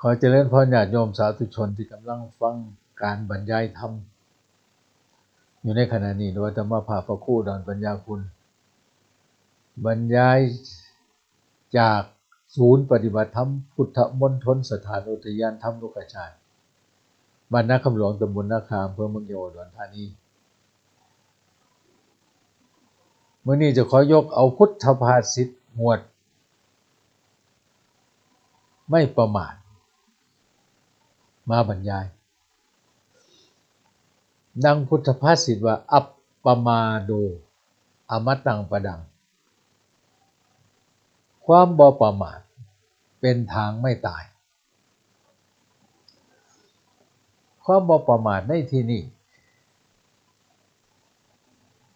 ขอเจริญพรญาติโยมสาธุชนที่กำลังฟังการบรรยายธรรม อยู่ในขณะนี้โดยธรรมภาพระคู่ดอนปัญญาคุณ บรรยายจากศูนย์ปฏิบัติธรรม พุทธมณฑลสถานอุทยานธรรมลูกชาติบ้านนาคำหลวงตำบลนาคามอำเภอเมืองโยดอนธานีเมื่อนี้จะขอยกเอาพุทธภาษิตหมวด ไม่ประมาท มาบรรยาย ดังพุทธภาษิตว่า อัปปมาโด อมตังประดัง ความบ่ประมาทเป็นทางไม่ตาย ความบ่ประมาทในที่นี้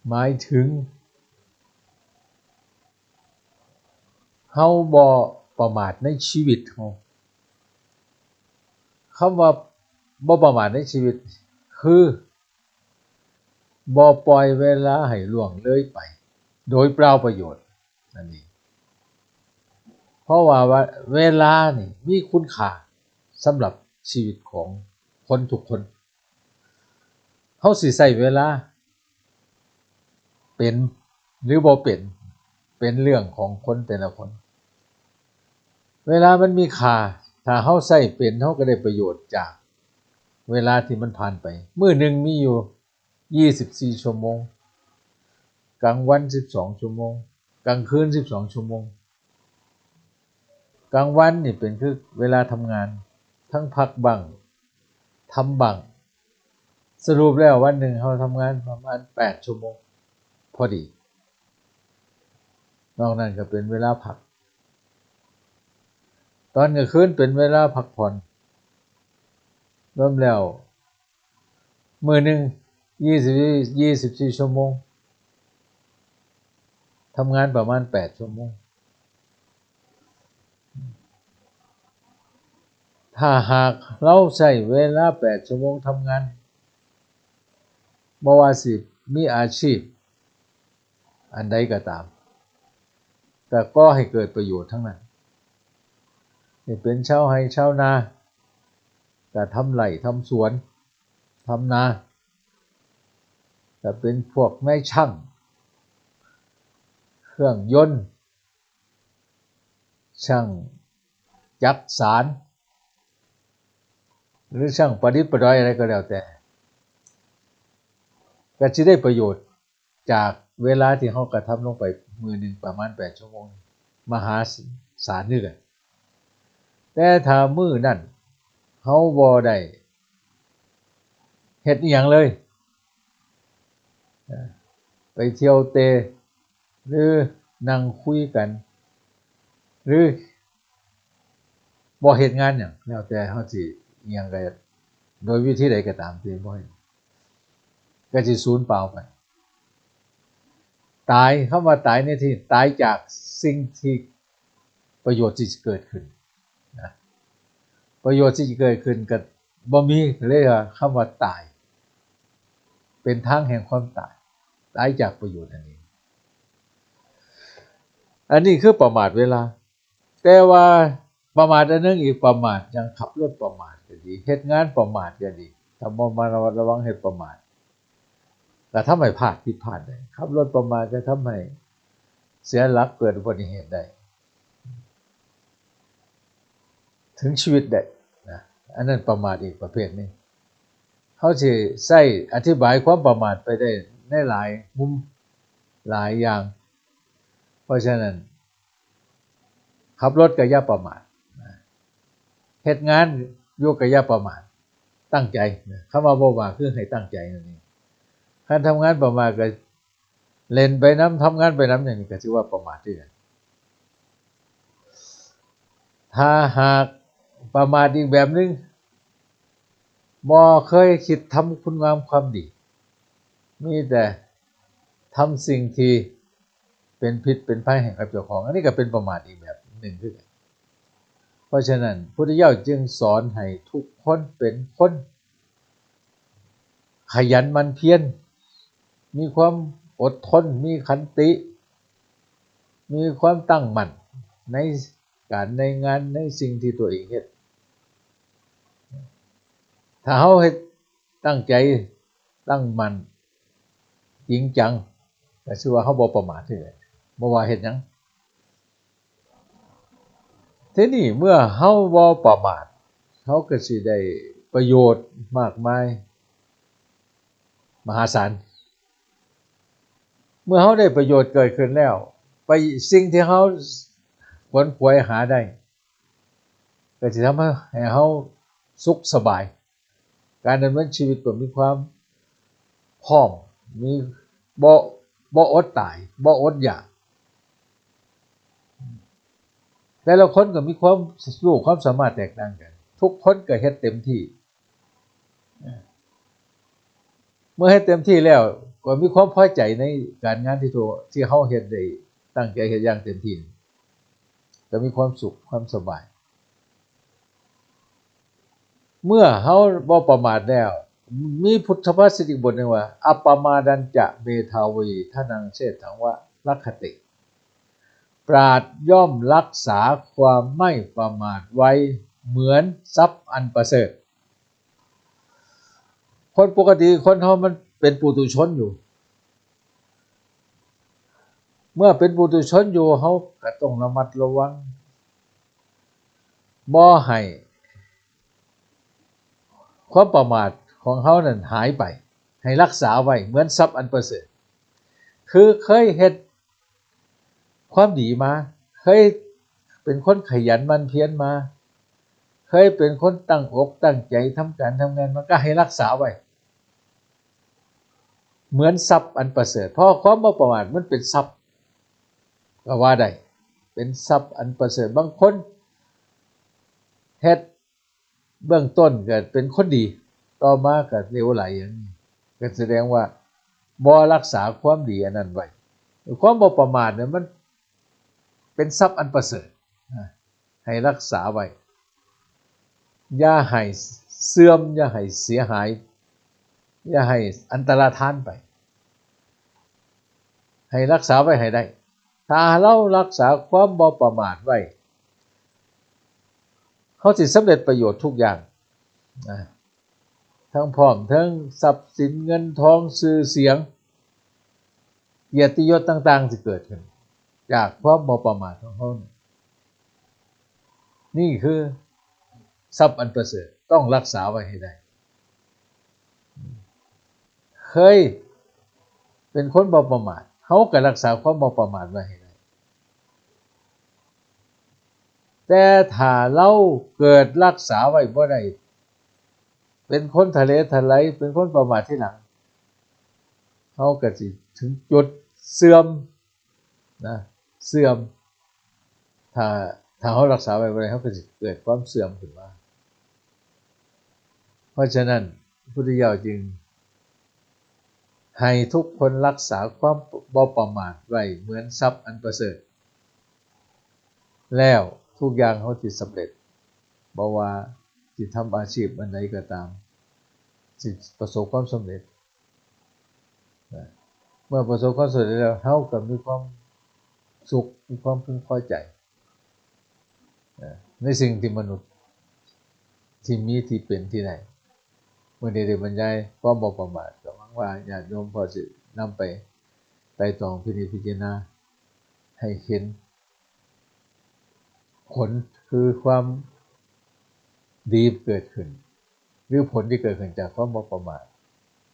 หมายถึงเฮาบ่ประมาทในชีวิตเฮา คำว่าบ่ประมาทในชีวิต คือบ่ปล่อยเวลาให้ล่วงเลยไป โดยเปล่าประโยชน์นั่นเองเพราะว่าเวลานี่มีคุณค่าสำหรับชีวิตของคนทุกคนเฮาสิใช้เวลา เป็นหรือบ่เป็นเป็นเรื่องของคนแต่ละคน เวลามันมีค่า ถ้าเฮาใช้เป็นเฮาก็ได้ประโยชน์จากเวลาที่มันผ่านไป มื้อหนึ่งมีอยู่ 24 ชั่วโมง กลางวัน 12 ชั่วโมง กลางคืน 12 ชั่วโมง กลางวันนี่เป็นคือเวลาทำงาน ทั้งพักบังทำบัง สรุปแล้ววันหนึ่งเราทำงานประมาณ 8 ชั่วโมง พอดี นอกนั้นก็เป็นเวลาพัก ตอนกลางคืนเป็นเวลาพักผ่อนรวมแล้ว มือหนึ่งยี่สิบยี่สิบสี่ชั่วโมงทำงานประมาณแปดชั่วโมง ถ้าหากเราใช้เวลาแปดชั่วโมงทำงานบวาสิมีอาชีพ อันใดก็ตาม แต่ก็ให้เกิดประโยชน์ทั้งนั้น จะเป็นชาวไร่ชาวนาก็ทำไร่ทำสวนทำนาจะเป็นพวกแม่ช่าง เครื่องยนต์ช่างจักสาร หรือช่างประดิษฐ์ประดอยอะไรก็แล้วแต่ ก็จะได้ประโยชน์จากเวลาที่เขากระทำลงไปมือหนึ่งประมาณ8ชั่วโมง มหาศาลนี่กัน แต่ถ้ามือนั่นเขาบอได้เห็ดอย่างเลย ไปเที่ยวเตะหรือนั่งคุยกัน หรือบ่เหตุงานอย่างแล้วแต่เขาสิยังไงโดยวิธีใดก็ตามที่บ่ก็จะสูญเปล่าไป ตายคำว่าตายในที่ตายจากสิ่งที่ประโยชน์ที่เกิดขึ้น ประโยชน์ที่เกิดขึ้นกับบ่มีเลยว่าคำว่าตาย เป็นทางแห่งความตาย ตายจากประโยชน์อันนี้ อันนี้คือประมาทเวลา แต่ว่าประมาทอันนึงอีกประมาทยังขับรถประมาทก็ดีเหตุงานประมาทก็ดีทำมาระวัดระวังเหตุประมาทแต่ถ้าไม่พลาดผิดพลาดได้ขับรถประมาทจะทำให้เสียหลักเกิดอุบัติเหตุได้ ถึงชีวิตได้นะอันนั้นประมาทอีกประเภทนึงเขาจะใส่อธิบายความประมาทไปได้ในหลายมุมหลายอย่าง เพราะฉะนั้น ขับรถก็ย่าประมาทเหตุงานโยกก็อย่าประมาทตั้งใจคำว่าบ่มาคือให้ตั้งใจนั่นเองการทำงานประมาทก็เล่นไปน้ำทำงานไปน้ำอย่างนี้ก็ชื่อว่าประมาทด้วยถ้าหาก ประมาทอีกแบบนึงบ่เคยคิดทำคุณงามความดี มีแต่ทำสิ่งที่เป็นพิษเป็นภัยแห่งกับเจ้าของ อันนี้ก็เป็นประมาทอีกแบบหนึ่งคือกันเพราะฉะนั้นพุทธเจ้าจึงสอนให้ทุกคนเป็นคน ขยันมันเพียรมีความอดทน มีขันติ มีความตั้งมั่นในการในงานในสิ่งที่ตัวเองเห็น ถ้าเฮาเฮ็ดตั้งใจตั้งมันจริงจังก็ชื่อว่าเฮาบ่ประมาทเลยบ่ว่าเฮ็ดหยังทีนี้เมื่อเฮาบ่ประมาทเฮาก็สิได้ประโยชน์มากมาย มหาศาลเมื่อเฮาได้ประโยชน์เกิดขึ้นแล้ว ไปสิ่งที่เฮาขวนขวยหาได้ก็จะทำให้เฮาสุขสบาย การดำเนินชีวิตก็มีความพร้อมมีบ่บ่อดตายบ่อดอยากแต่ละคนก็มีความรู้ความสามารถแตกต่างกัน ทุกคนก็เฮ็ดเต็มที่ เมื่อเฮ็ดเต็มที่แล้วก็มีความพอใจในการงานที่ตัวที่เฮาเฮ็ดได้ตั้งใจเฮ็ดอย่างเต็มที่ก็มีความสุขความสบาย เมื่อเฮาบ่ประมาทแล้ว มีพุทธภาษิตอีกบทหนึ่งว่า อัปปมาดันจะเมทาวีทนังเชษถังวะลักขติ ปราดย่อมรักษาความไม่ประมาทไว้เหมือนทรัพย์อันประเสริฐ คนปกติคนเฮามันเป็นปุถุชนอยู่ เมื่อเป็นปุถุชนอยู่เฮาก็ต้องระมัดระวังบ่ให้ ความประมาทของเขานั้นหายไป ให้รักษาไว้เหมือนทรัพย์อันประเสริฐ คือเคยเฮ็ดความดีมา เคยเป็นคนขยันมันเพียรมา เคยเป็นคนตั้งอกตั้งใจทำการทำงานมันก็ให้รักษาไว้ เหมือนทรัพย์อันประเสริฐ เพราะความบ่ประมาทมันเป็นทรัพย์ก็ว่าได้เป็นทรัพย์อันประเสริฐบางคนเฮ็ด เบื้องต้นเก็เป็นคนดีต่อมาเก็เลวไหลอย่างนี้ก็แสดงว่าบ่รักษาความดีอันนั้นไว้ความบ่ประมาทเนี่ยมันเป็นทรัพย์อันประเสริฐให้รักษาไว้อย่าให้เสื่อมอย่าให้เสียหายอย่าให้อันตรธานไป ให้รักษาไว้ให้ได้ ถ้าเรารักษาความบ่ประมาทไว้ เขาสิสำเร็จประโยชน์ทุกอย่างนะทั้งพร้อมทั้งทรัพย์สินเงินทองชื่อเสียงเกียรติยศต่างๆที่เกิดขึ้น จากความบ่ประมาทของเขาเนี่ยนี่คือทรัพย์อันประเสริฐต้องรักษาไว้ให้ได้ เคยเป็นคนบ่ประมาทเขาก็รักษาความบ่ประมาทไว้ให้ได้ แต่ถ้าเราเกิดรักษาไว้บ่ได้เป็นคนทะเลทลายเป็นคนประมาทที่หลังเขาเก็สิถึงจุดเสื่อมนะเสื่อม ถ้าถ้าเขารักษาไว้บ่ได้เขาก็สิเกิดความเสื่อมขึ้นมา เพราะฉะนั้นพุทธเจ้าจึง ให้ทุกคนรักษาความบ่ประมาทไว้เหมือนทรัพย์อันประเสริฐแล้ว ทุกอย่างเขาจะสำเร็จบ่ว่าสิทำอาชีพอันใดก็ตามสิประสบความสำเร็จ เมื่อประสบความสำเร็จแล้วเขาก็มีความสุขมีความพึงพอใจ ในสิ่งที่มนุษย์ที่มีที่เป็นที่ไหนเมื่อได้บรรยายความบ่ประมาทก็หวังว่าญาติโยมพอสินำไปไต่ตองพินิจพิจารณาให้เห็น ผลคือความดีเกิดขึ้น หรือผลที่เกิดขึ้นจากความบ่ประมาท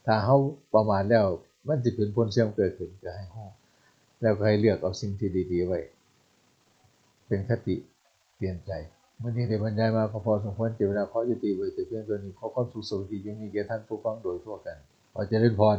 ถ้าเขาประมาทแล้วมันจะเป็นผลเสื่อมเกิดขึ้นก็ให้ห้องแล้วก็ให้เลือกเอาสิ่งที่ดีๆไว้ เป็นคติเปลี่ยนใจเมื่อนี้ได้บรรยายมาก็พอสมควรเจเวลาขอยุติไว้แต่เพียงตัวนี้ขอความสุขสวัสดียังมีแก่ท่านผู้ฟังโดยทั่วกันขอเจริญพร